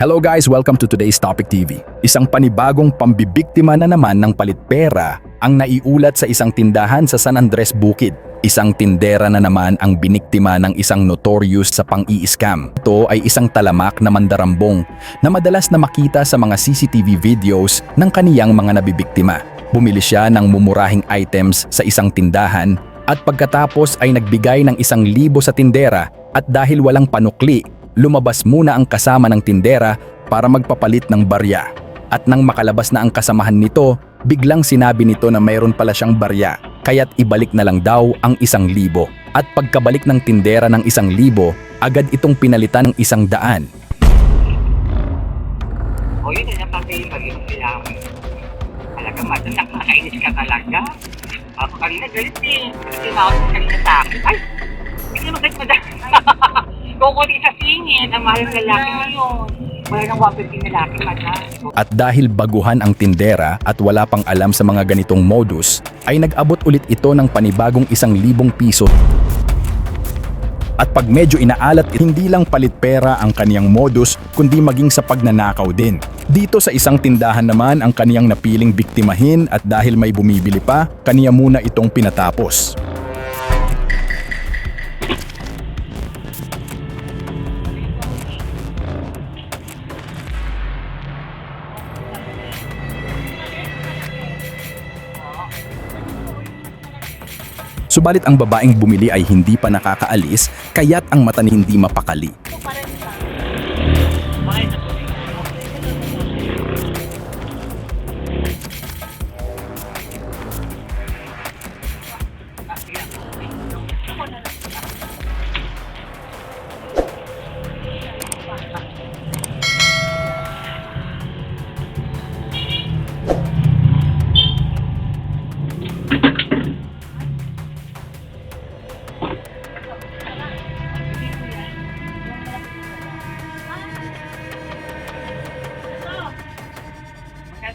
Hello guys, welcome to today's Topic TV. Isang panibagong pambibiktima na naman ng palit pera ang naiulat sa isang tindahan sa San Andres Bukid. Isang tindera na naman ang biniktima ng isang notorious sa pang-i-scam. Ito ay isang talamak na mandarambong na madalas na makita sa mga CCTV videos ng kaniyang mga nabibiktima. Bumili siya ng mumurahing items sa isang tindahan at pagkatapos ay nagbigay ng isang libo sa tindera at dahil walang panukli, lumabas muna ang kasama ng tindera para magpapalit ng barya. At nang makalabas na ang kasamahan nito, biglang sinabi nito na mayroon pala siyang barya, kaya't ibalik na lang daw ang isang libo. At pagkabalik ng tindera ng isang libo, agad itong pinalitan ng isang daan. O yun, na pati maging kailangan mo. Talaga, madam, nakakainis ka talaga. Ako kanina galit eh. Kasi ko kanina sa akin. Ay, hindi naman galit madam. Kukunin singit, ang mahal ng lalaki ngayon. Wala nang 150 na. At dahil baguhan ang tindera at wala pang alam sa mga ganitong modus, ay nag-abot ulit ito ng panibagong isang libong piso. At pag medyo inaalat, hindi lang palit pera ang kaniyang modus, kundi maging sa pagnanakaw din. Dito sa isang tindahan naman ang kaniyang napiling biktimahin at dahil may bumibili pa, kaniya muna itong pinatapos. Subalit ang babaeng bumili ay hindi pa nakakaalis, kaya't ang mata ni hindi mapakali.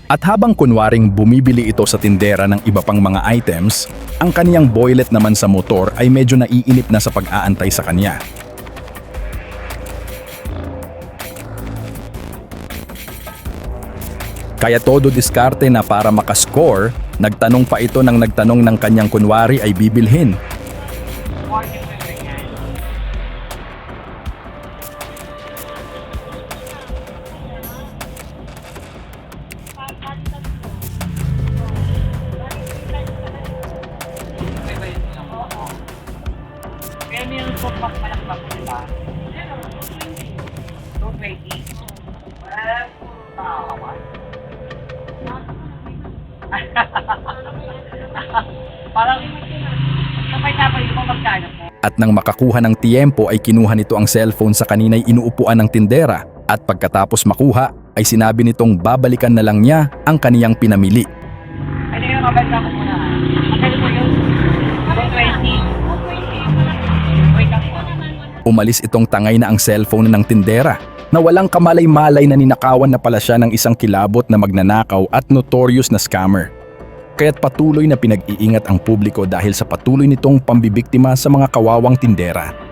At habang kunwaring bumibili ito sa tindera ng iba pang mga items, ang kaniyang boylet naman sa motor ay medyo naiinip na sa pag-aantay sa kanya. Kaya todo diskarte na para makascore, nagtanong pa ito ng nagtanong ng kanyang kunwari ay bibilhin. Kaya meron po pang palakpak diba? 220. Well, nakakawa. Parang sabay-sabay mo magkano po. At nang makakuha ng tiempo ay kinuha nito ang cellphone sa kanina'y inuupuan ng tindera at pagkatapos makuha ay sinabi nitong babalikan na lang niya ang kaniyang pinamili. Ano yung mabasa ko Umalis itong tangay na ang cellphone ng tindera na walang kamalay-malay na ninakawan na pala siya ng isang kilabot na magnanakaw at notorious na scammer. Kaya't patuloy na pinag-iingat ang publiko dahil sa patuloy nitong pambibiktima sa mga kawawang tindera.